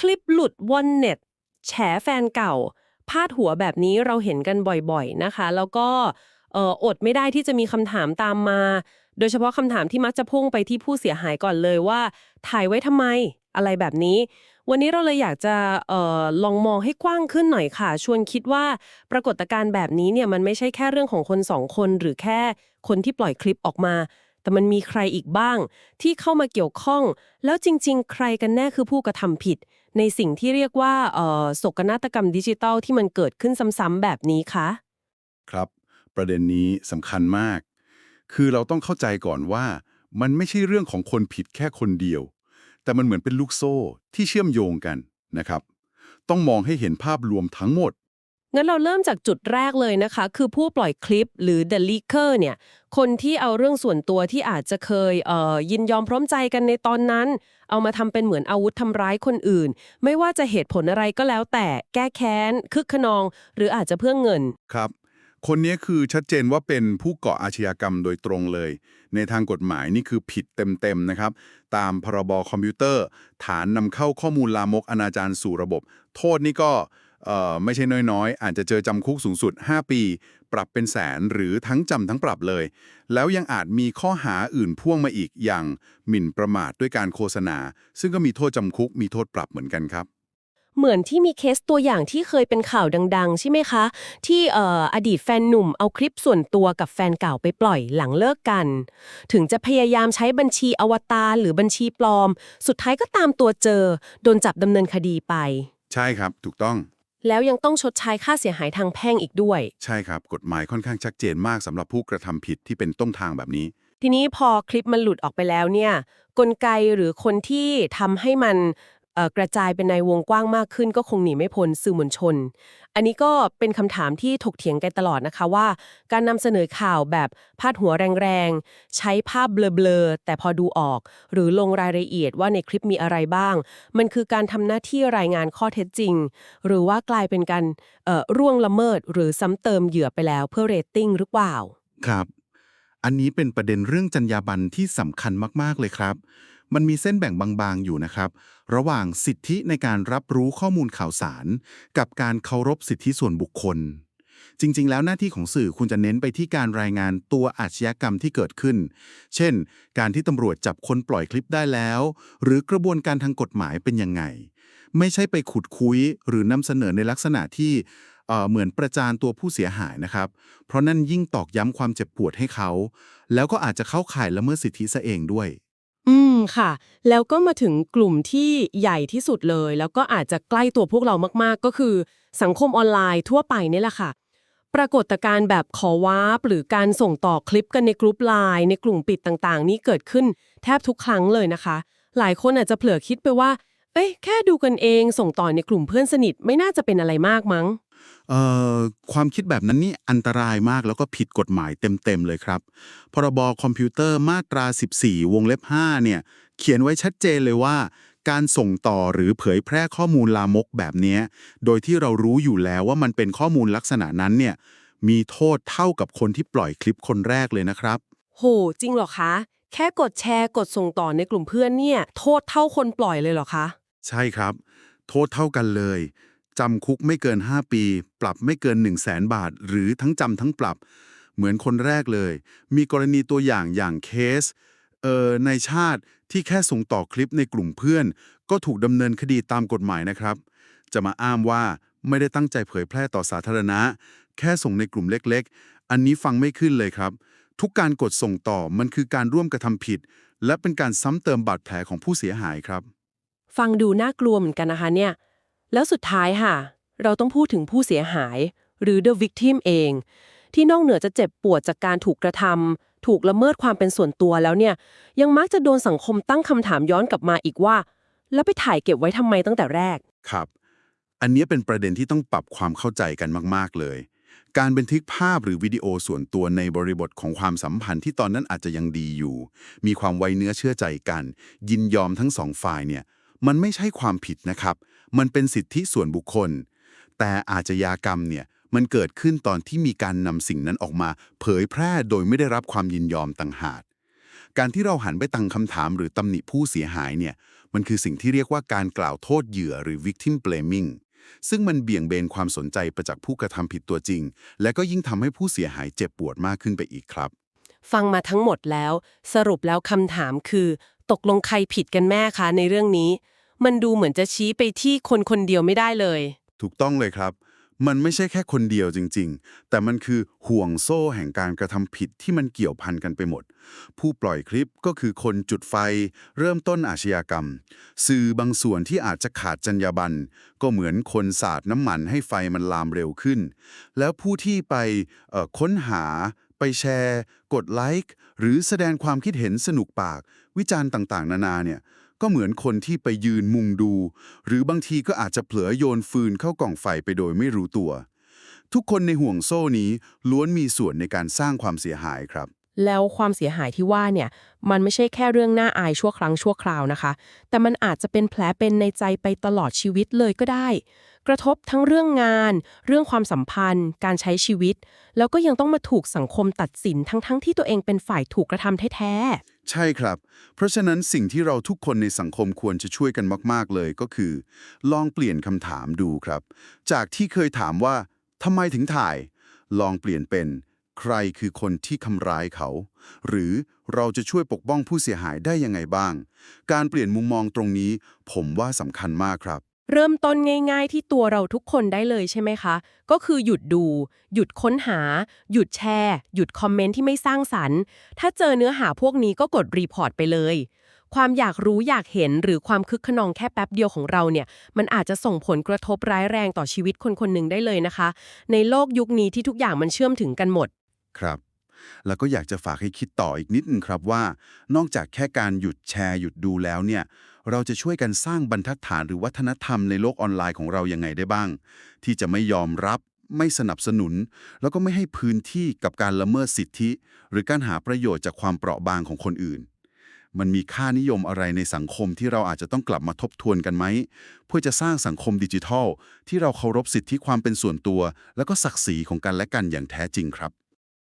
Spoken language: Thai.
คลิปหลุดวอนเน็ตแฉแฟนเก่า พาดหัวแบบนี้เราเห็นกันบ่อยๆนะคะ แล้วก็อดไม่ได้ที่จะมีคำถามตามมา โดยเฉพาะคำถามที่มักจะพุ่งไปที่ผู้เสียหายก่อนเลยว่า ถ่ายไว้ทำไมอะไรแบบนี้ วันนี้เราเลยอยากจะออลองมองให้กว้างขึ้นหน่อยค่ะ ชวนคิดว่าปรากฏการณ์แบบนี้เนี่ยมันไม่ใช่แค่เรื่องของคนสองคน หรือแค่คนที่ปล่อยคลิปออกมา แต่มันมีใครอีกบ้าง ที่เข้ามาเกี่ยวข้อง แล้วจริง ๆ ใครกันแน่คือผู้กระทำผิด ในสิ่งที่เรียกว่าโศกนาฏกรรมดิจิทัลที่มันเกิดขึ้นซ้ำๆแบบนี้คะ ครับ ประเด็นนี้สำคัญมาก คือเราต้องเข้าใจก่อนว่า มันไม่ใช่เรื่องของคนผิดแค่คนเดียว แต่มันเหมือนเป็นลูกโซ่ที่เชื่อมโยงกันนะครับ ต้องมองให้เห็นภาพรวมทั้งหมด งั้นเราเริ่มจากจุดแรกเลยนะคะ คือผู้ปล่อยคลิปหรือ the leaker เนี่ย คนที่เอาเรื่องส่วนตัวที่อาจจะเคยเอ่อยินยอมพร้อมใจกันในตอนนั้น เอามาทำเป็นเหมือนอาวุธทำร้ายคนอื่น ไม่ว่าจะเหตุผลอะไรก็แล้วแต่แก้แค้น คึกขนอง หรืออาจจะเพื่อเงิน ครับ คนนี้คือชัดเจนว่าเป็นผู้ก่ออาชญากรรมโดยตรงเลย ในทางกฎหมายนี่คือผิดเต็มๆนะครับ ตามพรบคอมพิวเตอร์ ฐานนำเข้าข้อมูลลามกอนาจารสู่ระบบ โทษนี่ก็ ไม่ใช่น้อยๆ อาจจะเจอจำคุกสูงสุด 5 ปี ปรับเป็นแสนหรือทั้งจำทั้งปรับเลย แล้วยังอาจมีข้อหาอื่นพ่วงมาอีกอย่างหมิ่นประมาทด้วยการโฆษณา ซึ่งก็มีโทษจำคุกมีโทษปรับเหมือนกันครับเหมือนที่มีเคสตัวอย่างที่เคยเป็นข่าวดัง ๆ ใช่ไหมคะ ที่เอ่ออดีตแฟนหนุ่มเอาคลิปส่วนตัวกับแฟนเก่าไปปล่อยหลังเลิกกัน ถึงจะพยายามใช้บัญชีอวตารหรือบัญชีปลอม สุดท้ายก็ตามตัวเจอ โดนจับดำเนินคดีไป ใช่ครับถูกต้อง แล้วยังต้องชดใช้ค่าเสียหายทางแพ่งอีกด้วย ใช่ครับ กฎหมายค่อนข้างชัดเจนมากสำหรับผู้กระทำผิดที่เป็นต้นทางแบบนี้ ทีนี้พอคลิปมันหลุดออกไปแล้วเนี่ย กลไกหรือคนที่ทำให้มันเอ่อ กระจายเป็นในวงกว้างมากขึ้น ก็คงหนีไม่พ้นสื่อมวลชน อันนี้ก็เป็นคำถามที่ถกเถียงกันตลอดนะคะว่า การนำเสนอข่าวแบบพาดหัวแรงๆ ใช้ภาพเบลอๆ แต่พอดูออก หรือลงรายละเอียดว่าในคลิปมีอะไรบ้าง มันคือการทำหน้าที่รายงานข้อเท็จจริง หรือว่ากลายเป็นการร่วงละเมิด หรือซ้ำเติมเหยื่อไปแล้วเพื่อเรตติ้งหรือเปล่า ครับ อันนี้เป็นประเด็นเรื่องจรรยาบรรณที่สำคัญมากๆเลยครับ มันมีเส้นแบ่งบางๆอยู่นะครับ ระหว่างสิทธิในการรับรู้ข้อมูลข่าวสาร กับการเคารพสิทธิส่วนบุคคล จริง ๆ แล้วหน้าที่ของสื่อคุณจะเน้นไปที่การรายงานตัวอาชญากรรมที่เกิดขึ้น เช่น การที่ตำรวจจับคนปล่อยคลิปได้แล้ว หรือกระบวนการทางกฎหมายเป็นยังไง ไม่ใช่ไปขุดคุยหรือนำเสนอในลักษณะที่เเหมือนประจานตัวผู้เสียหายนะครับ เพราะนั่นยิ่งตอกย้ำความเจ็บปวดให้เขา แล้วก็อาจจะเข้าข่ายละเมิดสิทธิซะเองด้วย อืมค่ะ แล้วก็มาถึงกลุ่มที่ใหญ่ที่สุดเลย แล้วก็อาจจะใกล้ตัวพวกเรามากๆ ก็คือสังคมออนไลน์ทั่วไปนี่แหละค่ะ ปรากฏการณ์แบบขอวาร์ปหรือการส่งต่อคลิปกันในกลุ่มไลน์ในกลุ่มปิดต่างๆ นี่เกิดขึ้นแทบทุกครั้งเลยนะคะ หลายคนอาจจะเผลอคิดไปว่า เอ้ยแค่ดูกันเองส่งต่อในกลุ่มเพื่อนสนิทไม่น่าจะเป็นอะไรมากมั้ง ความคิดแบบนั้นนี่อันตรายมากแล้วก็ผิดกฎหมายเต็ม ๆ เลยครับ พรบคอมพิวเตอร์มาตรา 14 วงเล็บ 5 เนี่ย เขียนไว้ชัดเจนเลยว่า การส่งต่อหรือเผยแพร่ข้อมูลลามกแบบเนี้ยโดยที่เรารู้อยู่แล้วว่ามันเป็นข้อมูลลักษณะนั้นเนี่ย มีโทษเท่ากับคนที่ปล่อยคลิปคนแรกเลยนะครับ โห จริงเหรอคะ แค่กดแชร์กดส่งต่อในกลุ่มเพื่อนเนี่ย โทษเท่าคนปล่อยเลยเหรอคะ ใช่ครับ โทษเท่ากันเลย จำคุกไม่เกิน 5 ปี ปรับไม่เกิน 1 0 0 0 0แสนบาท หรือทั้งจำทั้งปรับ เหมือนคนแรกเลย มีกรณีตัวอย่างอย่างเคสเอ่อในชาติที่แค่ส่งต่อคลิปในกลุ่มเพื่อน ก็ถูกดำเนินคดีตามกฎหมายนะครับ จะมาอ้างว่าไม่ได้ตั้งใจเผยแพร่ต่อสาธารณะ แค่ส่งในกลุ่มเล็กๆ อันนี้ฟังไม่ขึ้นเลยครับ ทุกการกดส่งต่อมันคือการร่วมกระทำผิด และเป็นการซ้ำเติมบาดแผลของผู้เสียหายครับ ฟังดูน่ากลัวเหมือนกันนะคะเนี่ย แล้วสุดท้ายค่ะ เราต้องพูดถึงผู้เสียหาย หรือ the victim เอง ที่นอกเหนือจะเจ็บปวดจากการถูกกระทำถูกละเมิดความเป็นส่วนตัวแล้วเนี่ย ยังมักจะโดนสังคมตั้งคำถามย้อนกลับมาอีกว่า แล้วไปถ่ายเก็บไว้ทำไมตั้งแต่แรก ครับ อันนี้เป็นประเด็นที่ต้องปรับความเข้าใจกันมาก ๆ เลย การบันทึกภาพหรือวิดีโอส่วนตัวในบริบทของความสัมพันธ์ที่ตอนนั้นอาจจะยังดีอยู่ มีความไว้เนื้อเชื่อใจกัน ยินยอมทั้งสองฝ่ายเนี่ย มันไม่ใช่ความผิดนะครับ มันเป็นสิทธิส่วนบุคคล แต่อาชญากรรมเนี่ยมันเกิดขึ้นตอนที่มีการนำสิ่งนั้นออกมา เผยแพร่โดยไม่ได้รับความยินยอมต่างหากการที่เราหันไปตั้งคำถามหรือตำหนิผู้เสียหายเนี่ยมันคือสิ่งที่เรียกว่าการกล่าวโทษเหยื่อหรือ victim blaming ซึ่งมันเบี่ยงเบนความสนใจไปจากผู้กระทำผิดตัวจริง และก็ยิ่งทำให้ผู้เสียหายเจ็บปวดมากขึ้นไปอีกครับ ฟังมาทั้งหมดแล้ว สรุปแล้วคำถามคือ ตกลงใครผิดกันแม่คะในเรื่องนี้ มันดูเหมือนจะชี้ไปที่คนคนเดียวไม่ได้เลย ถูกต้องเลยครับ มันไม่ใช่แค่คนเดียวจริง ๆ แต่มันคือห่วงโซ่แห่งการกระทำผิดที่มันเกี่ยวพันกันไปหมด ผู้ปล่อยคลิปก็คือคนจุดไฟ เริ่มต้นอาชญากรรม สื่อบางส่วนที่อาจจะขาดจรรยาบรรณก็เหมือนคนสาดน้ำมันให้ไฟมันลามเร็วขึ้น แล้วผู้ที่ไปเอ่อค้นหาไปแชร์ กดไลค์หรือแสดงความคิดเห็นสนุกปาก วิจารณ์ต่างๆ นานาเนี่ย ก็เหมือนคนที่ไปยืนมุงดู หรือบางทีก็อาจจะเผลอโยนฟืนเข้ากล่องไฟไปโดยไม่รู้ตัว ทุกคนในห่วงโซ่นี้ล้วนมีส่วนในการสร้างความเสียหายครับ แล้วความเสียหายที่ว่าเนี่ย มันไม่ใช่แค่เรื่องน่าอายชั่วครั้งชั่วคราวนะคะ แต่มันอาจจะเป็นแผลเป็นในใจไปตลอดชีวิตเลยก็ได้ กระทบทั้งเรื่องงาน เรื่องความสัมพันธ์ การใช้ชีวิต แล้วก็ยังต้องมาถูกสังคมตัดสินทั้งๆทที่ตัวเองเป็นฝ่ายถูกกระทำแท้ใช่ครับ เพราะฉะนั้นสิ่งที่เราทุกคนในสังคมควรจะช่วยกันมาก ๆ เลยก็คือ ลองเปลี่ยนคำถามดูครับ จากที่เคยถามว่าทำไมถึงถ่าย ลองเปลี่ยนเป็น ใครคือคนที่ทำร้ายเขา หรือเราจะช่วยปกป้องผู้เสียหายได้ยังไงบ้าง การเปลี่ยนมุมมองตรงนี้ ผมว่าสำคัญมากครับ เริ่มต้นง่าย ๆ ที่ตัวเราทุกคนได้เลยใช่ไหมคะ ก็คือหยุดดู หยุดค้นหา หยุดแชร์ หยุดคอมเมนต์ที่ไม่สร้างสรรค์ ถ้าเจอเนื้อหาพวกนี้ก็กดรีพอร์ตไปเลย ความอยากรู้อยากเห็นหรือความคึกขนองแค่แป๊บเดียวของเราเนี่ย มันอาจจะส่งผลกระทบร้ายแรงต่อชีวิตคนคนหนึ่งได้เลยนะคะ ในโลกยุคนี้ที่ทุกอย่างมันเชื่อมถึงกันหมด ครับ แล้วก็อยากจะฝากให้คิดต่ออีกนิดนึงครับว่า นอกจากแค่การหยุดแชร์หยุดดูแล้วเนี่ย เราจะช่วยกันสร้างบรรทัดฐานหรือวัฒนธรรมในโลกออนไลน์ของเรายังไงได้บ้าง ที่จะไม่ยอมรับไม่สนับสนุน แล้วก็ไม่ให้พื้นที่กับการละเมิดสิทธิ หรือการหาประโยชน์จากความเปราะบางของคนอื่น มันมีค่านิยมอะไรในสังคมที่เราอาจจะต้องกลับมาทบทวนกันไหม เพื่อจะสร้างสังคมดิจิทัล ที่เราเคารพสิทธิความเป็นส่วนตัว แล้วก็ศักดิ์ศรีของกันและกันอย่างแท้จริงครับ